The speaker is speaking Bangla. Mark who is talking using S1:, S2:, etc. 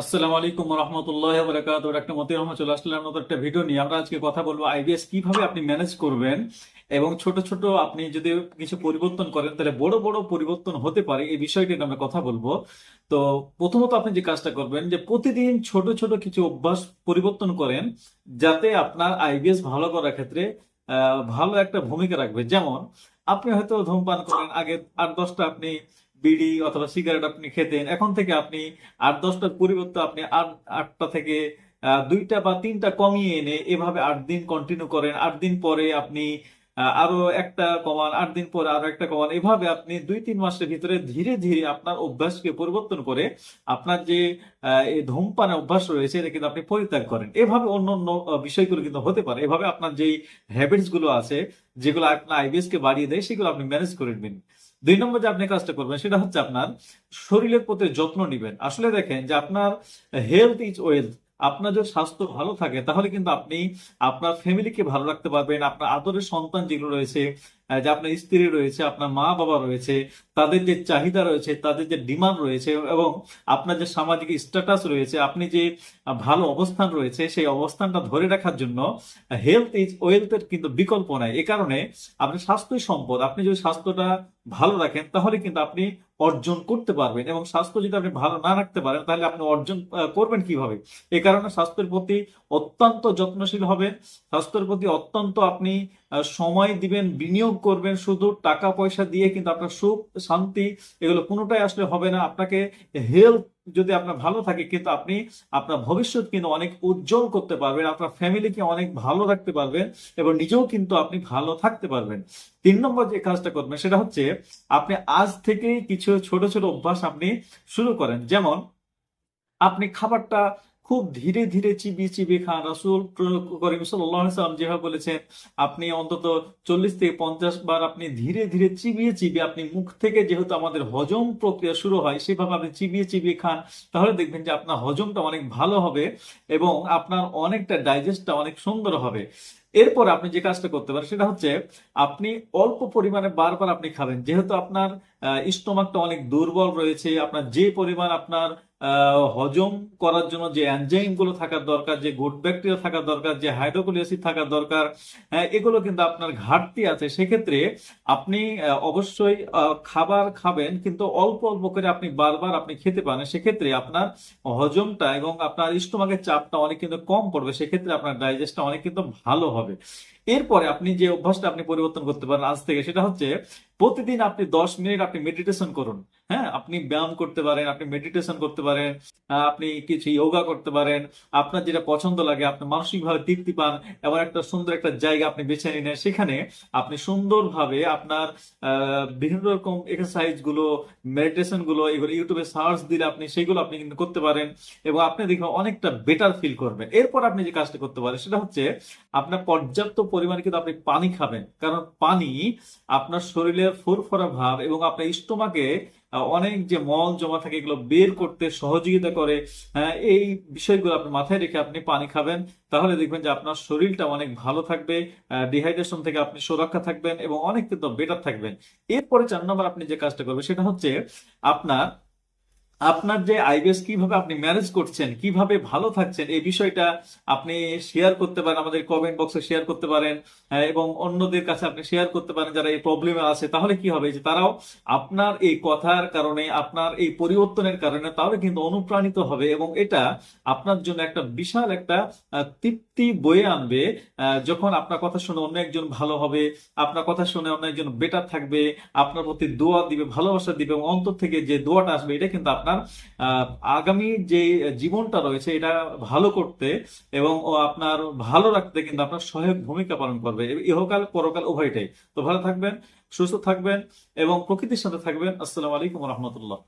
S1: আসসালামু আলাইকুম রহমতুল্লাহ বরকাত একটা মতি রহমান চলে আসলাম নতুন একটা ভিডিও নিয়ে। আমরা আজকে কথা বলব আইবিএস কীভাবে আপনি ম্যানেজ করবেন এবং ছোট ছোট আপনি যদি কিছু পরিবর্তন করেন, তাহলে বড় বড় পরিবর্তন হতে পারে। এই বিষয়টি নিয়ে আমরা কথা বলব। তো প্রথমত আপনি যে কাজটা করবেন, যে প্রতিদিন ছোট ছোট কিছু অভ্যাস পরিবর্তন করেন, যাতে আপনার আইবিএস ভালো করার ক্ষেত্রে ভালো একটা ভূমিকা রাখবে। যেমন, আপনি হয়তো ধূমপান করেন, আগে আট দশটা আপনি বিড়ি অথবা সিগারেট আপনি খেতেন। এখন থেকে আপনি আট, দশটার পরিবর্তে আপনি আট, আটটা থেকে দুইটা বা তিনটা কমিয়ে এনে এভাবে আট দিন কন্টিনিউ করেন। আট দিন পরে আপনি আরও একটা কমান, আট দিন পরে আরও একটা কমান। এভাবে আপনি দুই, তিন মাসের ভিতরে ধীরে ধীরে আপনার অভ্যাসকে পরিবর্তন করে আপনার যে ধূমপানের অভ্যাস রয়েছে, এটা কিন্তু আপনি পরিত্যাগ করেন। এভাবে অন্য অন্য বিষয়গুলো কিন্তু হতে পারে। এভাবে আপনার যেই হ্যাবিটসগুলো আছে, যেগুলো আপনার আইবিএস কে বাড়িয়ে দেয়, সেগুলো আপনি ম্যানেজ করে নেবেন। দুই নম্বর যে আপনি কাজটা করবেন, সেটা হচ্ছে আপনার শরীরের প্রতি যত্ন নিবেন। আসলে দেখেন যে আপনার হেলথ ইজ ওয়েলথ আপনার যদি স্বাস্থ্য ভালো থাকে, তাহলে কিন্তু আপনি আপনার ফ্যামিলিকে ভালো রাখতে পারবেন, আপনার আদরের সন্তান যেগুলো রয়েছে যে আপনার স্ত্রী রয়েছে, আপনার মা বাবা রয়েছে, তাদের যে চাহিদা রয়েছে, তাদের যে ডিমান্ড রয়েছে এবং আপনার যে সামাজিক স্ট্যাটাস রয়েছে, আপনি যে ভালো অবস্থান রয়েছে, সেই অবস্থানটা ধরে রাখার জন্য হেলথ ইজ ওয়েলথের কিন্তু বিকল্প নাই। এ কারণে আপনি স্বাস্থ্যই সম্পদ। আপনি যদি স্বাস্থ্যটা ভালো রাখেন, তাহলে কিন্তু আপনি অর্জন করতে পারবেন এবং স্বাস্থ্য যদি আপনি ভালো না রাখতে পারেন, তাহলে আপনি অর্জন করবেন কীভাবে? এ কারণে স্বাস্থ্যের প্রতি অত্যন্ত যত্নশীল হবেন। স্বাস্থ্যের প্রতি অত্যন্ত আপনি সময় দিবেন, বিনিয়োগ করবেন। শুধু টাকা পয়সা দিয়ে কিন্তু আপনার সুখ, শান্তি এগুলো কোনোটাই আসলে হবে না। আপনাকে হেলথ যদি আপনার ভালো থাকে, কিন্তু আপনি আপনার ভবিষ্যৎ কিন্তু অনেক উজ্জ্বল করতে পারবেন, আপনার ফ্যামিলিকে অনেক ভালো রাখতে পারবেন এবং নিজেও কিন্তু আপনি ভালো থাকতে পারবেন। তিন নম্বর যে কাজটা করবেন, সেটা হচ্ছে আপনি আজ থেকে কিছু ছোট ছোট অভ্যাস আপনি শুরু করেন। যেমন, আপনি খাবারটা খুব ধীরে ধীরে চিবিয়ে চিবিয়ে খান। রাসূল করিম সাল্লাম যেভাবে বলেছেন, আপনি অন্তত চল্লিশ থেকে পঞ্চাশ বার আপনি ধীরে ধীরে চিবিয়ে চিবিয়ে আপনি মুখ থেকে যেহেতু আমাদের হজম প্রক্রিয়া শুরু হয়, সেভাবে আপনি চিবিয়ে চিবিয়ে খান, তাহলে দেখবেন যে আপনার হজমটা অনেক ভালো হবে এবং আপনার অনেকটা ডাইজেস্টটা অনেক সুন্দর হবে। এরপর আপনি যে কাজটা করতে পারেন, সেটা হচ্ছে আপনি অল্প পরিমাণে বারবার আপনি খাবেন। যেহেতু আপনার স্টোমাকটা অনেক দুর্বল রয়েছে, আপনার যে পরিমাণ আপনার হজম করার জন্য যে এনজাইমগুলো থাকার দরকার, যে গুড ব্যাকটেরিয়া থাকার দরকার, যে হাইড্রোক্লোরিক অ্যাসিড থাকার দরকার এগুলো কিন্তু আপনার ঘাটতি আছে। সেক্ষেত্রে আপনি অবশ্যই খাবার খাবেন, কিন্তু অল্প অল্প করে আপনি বারবার আপনি খেতে পারেন। সেক্ষেত্রে আপনার হজমটা এবং আপনার স্টোমাকের চাপটা অনেক কিন্তু কম পড়বে। সেক্ষেত্রে আপনার ডাইজেস্টটা অনেক কিন্তু ভালো হবে। এরপরে আপনি যে অভ্যাসটা আপনি পরিবর্তন করতে পারেন আজ থেকে, সেটা হচ্ছে প্রতিদিন আপনি দশ মিনিট আপনি মেডিটেশন করুন। হ্যাঁ আপনি ব্যায়াম করতে পারেন, আপনি মেডিটেশন করতে পারেন আপনি কিছু যোগা করতে পারেন, আপনার যেটা পছন্দ লাগে, আপনি মানসিকভাবে তৃপ্তি পান, এমন একটা সুন্দর একটা জায়গা আপনি বেছে নিলেন। সেখানে আপনি সুন্দরভাবে আপনার বিভিন্ন রকম এক্সারসাইজগুলো মেডিটেশনগুলো, এগুলো ইউটিউবে সার্চ দিলে আপনি সেগুলো আপনি কিন্তু করতে পারেন এবং আপনি দেখবেন অনেকটা বেটার ফিল করবেন। এরপর আপনি যে কাজটা করতে পারেন, সেটা হচ্ছে আপনার পর্যাপ্ত পরিমাণে কিন্তু আপনি পানি খাবেন। কারণ পানি আপনার শরীরের ফুরফুরা ভাব এবং আপনার স্টোমাকে অনেক যে মল জমা থাকে এগুলো বের করতে সহযোগিতা করে হ্যাঁ, এই বিষয়গুলো আপনি মাথায় রেখে আপনি পানি খাবেন। তাহলে দেখবেন যে আপনার শরীরটা অনেক ভালো থাকবে ডিহাইড্রেশন থেকে আপনি সুরক্ষা থাকবেন এবং অনেক কিন্তু বেটার থাকবেন। এরপরে চার নম্বর আপনি যে কাজটা করবেন সেটা হচ্ছে আপনার আপনার যে আইবিএস কীভাবে আপনি ম্যানেজ করছেন, কীভাবে ভালো থাকছেন, এই বিষয়টা আপনি শেয়ার করতে পারেন, আমাদের কমেন্ট বক্সে শেয়ার করতে পারেন এবং অন্যদের কাছে আপনি শেয়ার করতে পারেন যারা এই প্রবলেমে আছে, তাহলে কি হবে? যে তারাও আপনার এই কথার কারণে, আপনার এই পরিবর্তনের কারণে তাহলে কিন্তু অনুপ্রাণিত হবে এবং এটা আপনার জন্য একটা বিশাল একটা তৃপ্তি বয়ে আনবে যখন আপনার কথা শুনে অন্য একজন ভালো হবে, আপনার কথা শুনে অন্য একজন বেটার থাকবে, আপনার প্রতি দোয়া দিবে, ভালোবাসা দিবে এবং অন্তর থেকে যে দোয়াটা আসবে, এটা কিন্তু আপনার আহ, আগামী যে জীবনটা রয়েছে এটা ভালো করতে এবং ও আপনার ভালো রাখতে কিন্তু আপনার সহায়ক ভূমিকা পালন করবে। ইহকাল পরকাল উভয়টাই। তো ভালো থাকবেন সুস্থ থাকবেন এবং প্রকৃতির সাথে থাকবেন। আসসালামু আলাইকুম রহমতুল্লাহ।